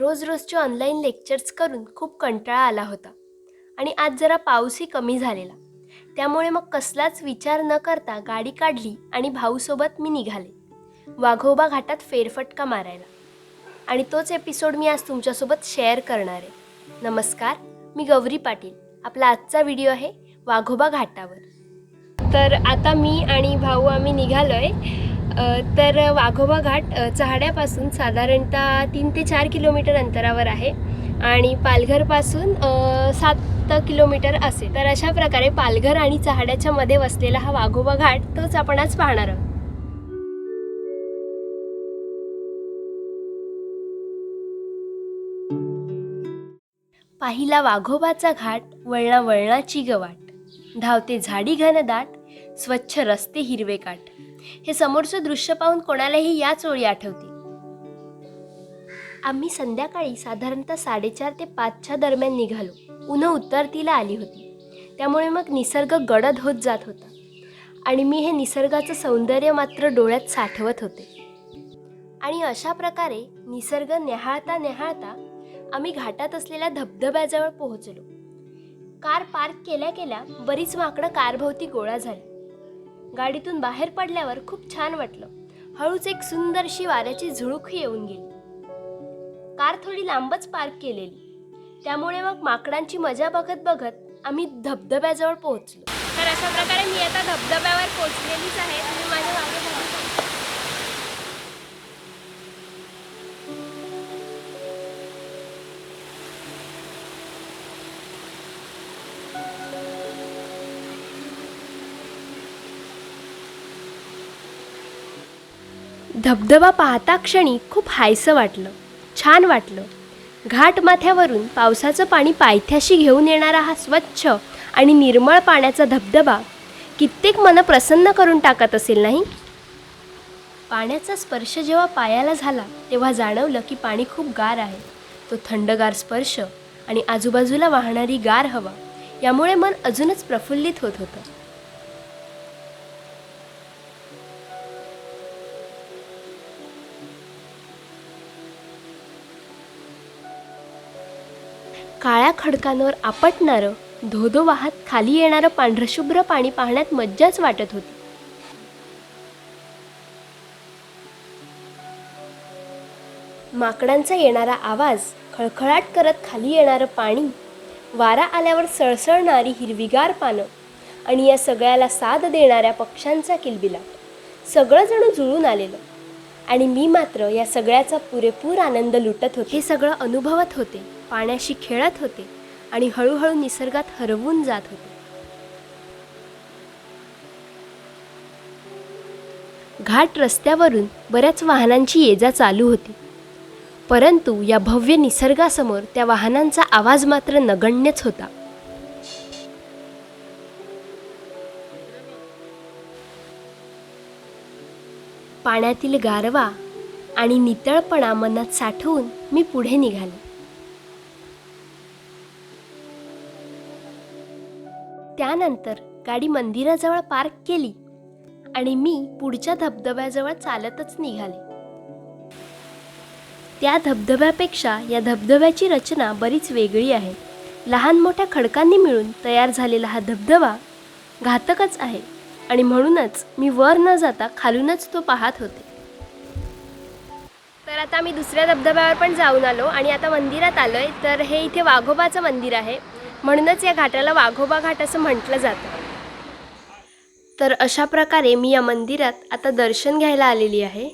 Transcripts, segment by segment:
रोज रोजचे online lectures करून खूप कंटाळा आला होता. आणि आज जरा पाऊसही कमी झालेला. त्यामुळे मग कसलाच विचार न करता गाडी काढली आणि भाऊसोबत मी निघाले. वाघोबा घाटात फेरफटका मारायला. आणि तोच एपिसोड मी आज तुमच्यासोबत शेअर करणार आहे. नमस्कार मी गौरी पाटील. आपला आजचा व्हिडिओ आहे वाघोबा घाटावर. तर आता मी आणि भाऊ आम्ही निघालो आहे तर वाघोबा घाट चहाड्यापासून साधारणतः तीन ते चार किलोमीटर अंतरावर आहे आणि पालघरपासून सात किलोमीटर असेल. तर अशा प्रकारे पालघर आणि चहाड्याच्या मध्ये वसलेला हा वाघोबा घाट तोच आपण आज पाहणार आहोत. पाहिला वाघोबाचा घाट वळणा वळणाची गवाट. धावते झाडी घनदाट स्वच्छ रस्ते हिरवे काठ हे समोरचं दृश्य पाहून कोणालाही याच ओळी आठवते. आम्ही संध्याकाळी साधारणतः साडेचार ते पाचच्या दरम्यान निघालो. उन्ह उतरतीला आली होती. त्यामुळे मग निसर्ग गडद होत जात होता. आणि मी हे निसर्गाचं सौंदर्य मात्र डोळ्यात साठवत होते. आणि अशा प्रकारे निसर्ग न्याहाळता न्याहाळता आम्ही घाटात असलेल्या धबधब्याजवळ पोहोचलो. कार पार्क केल्या केल्या बरीच माकडं कारभोवती गोळा झाली. गाडीतून बाहेर पडल्यावर खूप छान वाटलं. हळूच एक सुंदरशी वाऱ्याची झुळूकही येऊन गेली. कार थोडी लांबच पार्क केलेली. त्यामुळे मग माकडांची मजा बघत बघत आम्ही धबधब्याजवळ पोहोचलो. तर अशा प्रकारे मी आता धबधब्यावर पोहोचलेलीच आहे. तुम्ही माझ्या मागे धबधबा पाहता क्षणी खूप हायसं वाटलं. छान वाटलं. घाट माथ्यावरून पावसाचं पाणी पायथ्याशी घेऊन येणारा हा स्वच्छ आणि निर्मळ पाण्याचा धबधबा कित्येक मन प्रसन्न करून टाकत असेल नाही? पाण्याचा स्पर्श जेव्हा पायाला झाला तेव्हा जाणवलं की पाणी खूप गार आहे. तो थंडगार स्पर्श आणि आजूबाजूला वाहणारी गार हवा यामुळे मन अजूनच प्रफुल्लित होत होतं. काळ्या खडकांवर आपटणारं धोधो वाहत खाली येणारं पांढरशुभ्र पाणी पाहण्यात मज्जाच वाटत होती. माकडांचा येणारा आवाज खळखळाट करत खाली येणारं पाणी वारा आल्यावर सळसळणारी हिरवीगार पानं आणि या सगळ्याला साथ देणाऱ्या पक्ष्यांचा किलबिलाट. सगळं जणू जुळून आलेलं. आणि मी मात्र या सगळ्याचा पुरेपूर आनंद लुटत होते हे सगळं अनुभवत होते. पाण्याशी खेळत होते आणि हळूहळू निसर्गात हरवून जात होते. घाट रस्त्यावरून बऱ्याच वाहनांची ये जा चालू होती. परंतु या भव्य निसर्गासमोर त्या वाहनांचा आवाज मात्र नगण्यच होता. पाण्यातील गारवा आणि नितळपणा मनात साठवून मी पुढे निघाले. त्यानंतर गाडी मंदिराजवळ पार्क केली आणि मी पुढच्या धबधब्याजवळ चालतच निघाले. त्या धबधब्यापेक्षा या धबधब्याची रचना बरीच वेगळी आहे. लहान मोठ्या खडकांनी मिळून तयार झालेला हा धबधबा घातकच आहे आणि म्हणूनच मी वर न जाता खालूनच तो पाहत होते. तर आता मी दुसऱ्या धबधब्यावर पण जाऊन आलो आणि आता मंदिरात आलो आहे तर हे इथे वाघोबाचं मंदिर आहे. म्हणूनच या घाटाला वाघोबा घाट असं म्हटलं जातं. तर अशा प्रकारे मी या मंदिरात आता दर्शन घ्यायला आलेली आहे.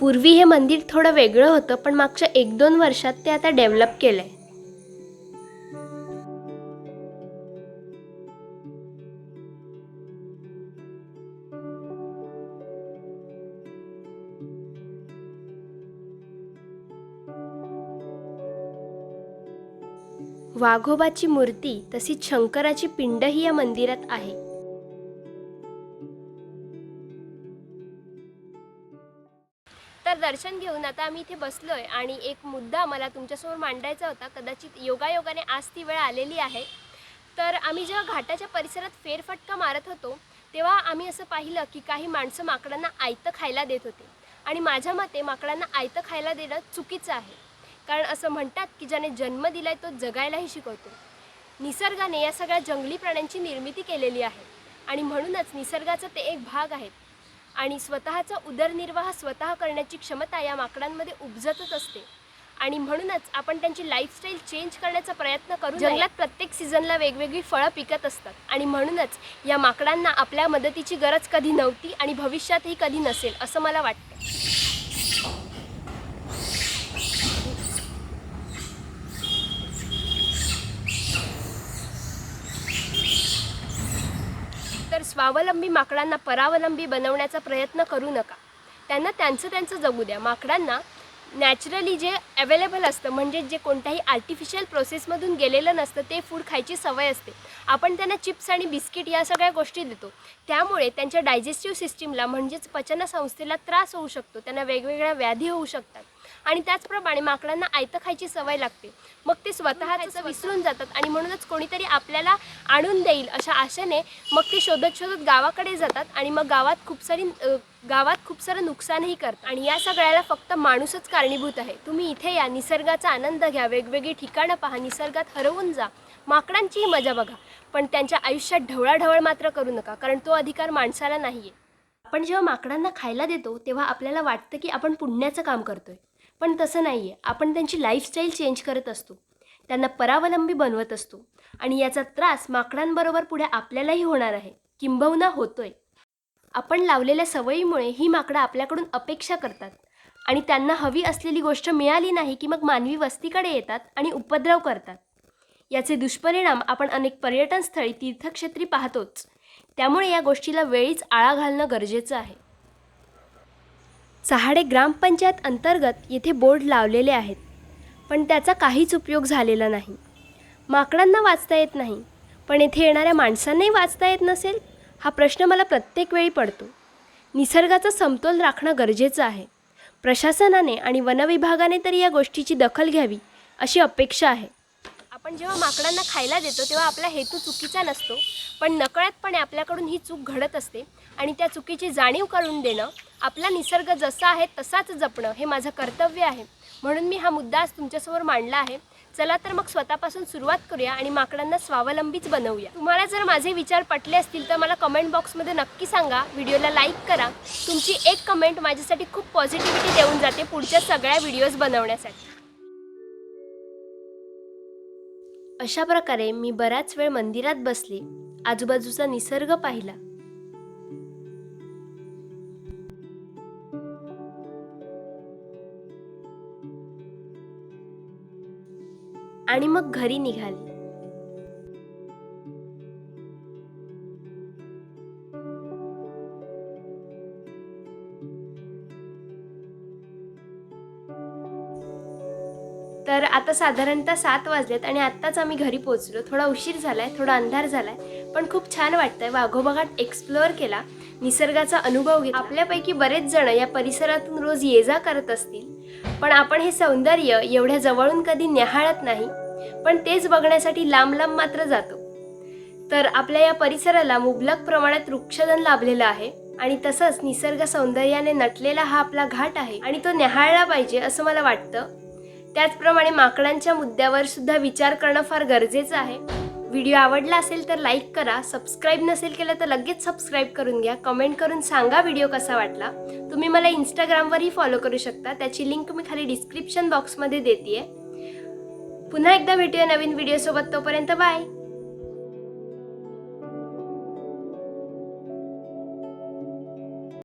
पूर्वी हे मंदिर थोडं वेगळं होतं पण मागच्या एक दोन वर्षात ते आता डेव्हलप केलं आहे वाघोबाची मूर्ती तशीच शंकराची पिंडही या मंदिरात आहे. तर दर्शन घेऊन आता आम्ही इथे बसलोय आणि एक मुद्दा मला तुमच्यासमोर मांडायचा होता. कदाचित योगायोगाने आज ती वेळ आलेली आहे. तर आम्ही जेव्हा घाटाच्या परिसरात फेरफटका मारत होतो तेव्हा आम्ही असं पाहिलं की काही माणसं माकडांना आयतं खायला देत होते. आणि माझ्या मते माकडांना आयतं खायला देणं चुकीचं आहे. कारण असं म्हणतात की ज्याने जन्म दिलाय तो जगायलाही शिकवतो. निसर्गाने या सगळ्या जंगली प्राण्यांची निर्मिती केलेली आहे आणि म्हणूनच निसर्गाचा ते एक भाग आहेत आणि स्वतःचा उदरनिर्वाह स्वतः करण्याची क्षमता या माकडांमध्ये उपजतच असते. आणि म्हणूनच आपण त्यांची लाईफस्टाईल चेंज करण्याचा प्रयत्न करू जंगलात प्रत्येक सीझनला वेगवेगळी फळं पिकत असतात. आणि म्हणूनच या माकडांना आपल्या मदतीची गरज कधी नव्हती आणि भविष्यातही कधी नसेल असं मला वाटतं. स्वावलंबी माकडांना परावलंबी बनवण्याचा प्रयत्न करू नका. त्यांना त्यांचं त्यांचं जगू द्या. माकडांना नॅचरली जे अवेलेबल असतं म्हणजे जे कोणत्याही आर्टिफिशियल प्रोसेसमधून गेलेलं नसतं ते फूड खायची सवय असते. आपण त्यांना चिप्स आणि बिस्किट या सगळ्या गोष्टी देतो. त्यामुळे त्यांच्या डायजेस्टिव्ह सिस्टीमला म्हणजेच पचनसंस्थेला त्रास होऊ शकतो. त्यांना वेगवेगळ्या व्याधी होऊ शकतात. आणि त्याचप्रमाणे माकडांना आयतं खायची सवय लागते. मग ते स्वतःच विसरून जातात आणि म्हणूनच कोणीतरी आपल्याला आणून देईल अशा आशेने मग ते शोधत शोधत गावाकडे जातात आणि मग गावात खूप सारी गावात खूप सारं नुकसानही करतात. आणि या सगळ्याला फक्त माणूसच कारणीभूत आहे. तुम्ही इथे या निसर्गाचा आनंद घ्या वेगवेगळी ठिकाणं पहा निसर्गात हरवून जा. माकडांचीही मजा बघा. पण त्यांच्या आयुष्यात ढवळाढवळ मात्र करू नका कारण तो अधिकार माणसाला नाही आहे आपण जेव्हा माकडांना खायला देतो तेव्हा आपल्याला वाटतं की आपण पुण्याचं काम करतोय. पण तसं नाही आहे आपण त्यांची लाईफस्टाईल चेंज करत असतो. त्यांना परावलंबी बनवत असतो. आणि याचा त्रास माकडांबरोबर पुढे आपल्यालाही होणार आहे. किंबहुना होतोय. आपण लावलेल्या सवयीमुळे ही माकडं आपल्याकडून अपेक्षा करतात. आणि त्यांना हवी असलेली गोष्ट मिळाली नाही की मग मानवी वस्तीकडे येतात आणि उपद्रव करतात. याचे दुष्परिणाम आपण अनेक पर्यटनस्थळी तीर्थक्षेत्री पाहतोच. त्यामुळे या गोष्टीला वेळीच आळा घालणं गरजेचं आहे. चहाडे ग्रामपंचायत अंतर्गत येथे बोर्ड लावलेले आहेत. पण त्याचा काहीच उपयोग झालेला नाही. माकडांना वाचता येत नाही. पण येथे येणाऱ्या माणसांनाही वाचता येत नसेल? हा प्रश्न मला प्रत्येक वेळी पडतो. निसर्गाचा समतोल राखणं गरजेचं आहे. प्रशासनाने आणि वनविभागाने तरी या गोष्टीची दखल घ्यावी अशी अपेक्षा आहे. आपण जेव्हा माकडांना खायला देतो तेव्हा आपला हेतू चुकीचा नसतो. पण नकळतपणे आपल्याकडून ही चूक घडत असते आणि त्या चुकीची जाणीव करून देणं आपला निसर्ग जसा आहे तसाच जपणं हे माझं कर्तव्य आहे. म्हणून मी हा मुद्दा आज तुमच्यासमोर मांडला आहे. चला तर मग स्वतःपासून सुरुवात करूया आणि माकडांना स्वावलंबीच बनवूया. तुम्हाला जर माझे विचार पटले असतील तर मला कमेंट बॉक्समध्ये नक्की सांगा. व्हिडिओला लाईक करा. तुमची एक कमेंट माझ्यासाठी खूप पॉझिटिव्हिटी देऊन जाते पुढच्या सगळ्या व्हिडिओज बनवण्यासाठी. अशा प्रकारे मी बराच वेळ मंदिरात बसले. आजूबाजूचा निसर्ग पाहिला. आणि मग घरी निघाले. तर आता साधारणतः सात वाजलेत आणि आत्ताच आम्ही घरी पोहोचलो. थोडा उशीर झालाय थोडा अंधार झालाय पण खूप छान वाटतंय. वाघोबागाट एक्सप्लोअर केला निसर्गाचा अनुभव घेतला. आपल्यापैकी बरेच जण या परिसरातून रोज ये जा करत असतील. पण आपण हे सौंदर्य एवढ्या जवळून कधी न्याहाळत नाही. पण तेच बघण्यासाठी लांब लांब मात्र जातो. तर आपल्या या परिसराला मुबलक प्रमाणात वृक्षधन लाभलेलं आहे आणि तसंच निसर्ग सौंदर्याने नटलेला हा आपला घाट आहे आणि तो न्याहाळला पाहिजे असं मला वाटतं. त्याचप्रमाणे माकडांच्या मुद्द्यावर सुद्धा विचार करणं फार गरजेचं आहे. व्हिडिओ आवडला असेल तर लाईक करा. सबस्क्राईब नसेल केलं तर लगेच सबस्क्राईब करून घ्या. कमेंट करून सांगा व्हिडिओ कसा वाटला. तुम्ही मला इंस्टाग्रामवरही फॉलो करू शकता. त्याची लिंक मी खाली डिस्क्रिप्शन बॉक्समध्ये देते पुन्हा एकदा भेटूया नवीन व्हिडिओसोबत. तोपर्यंत बाय.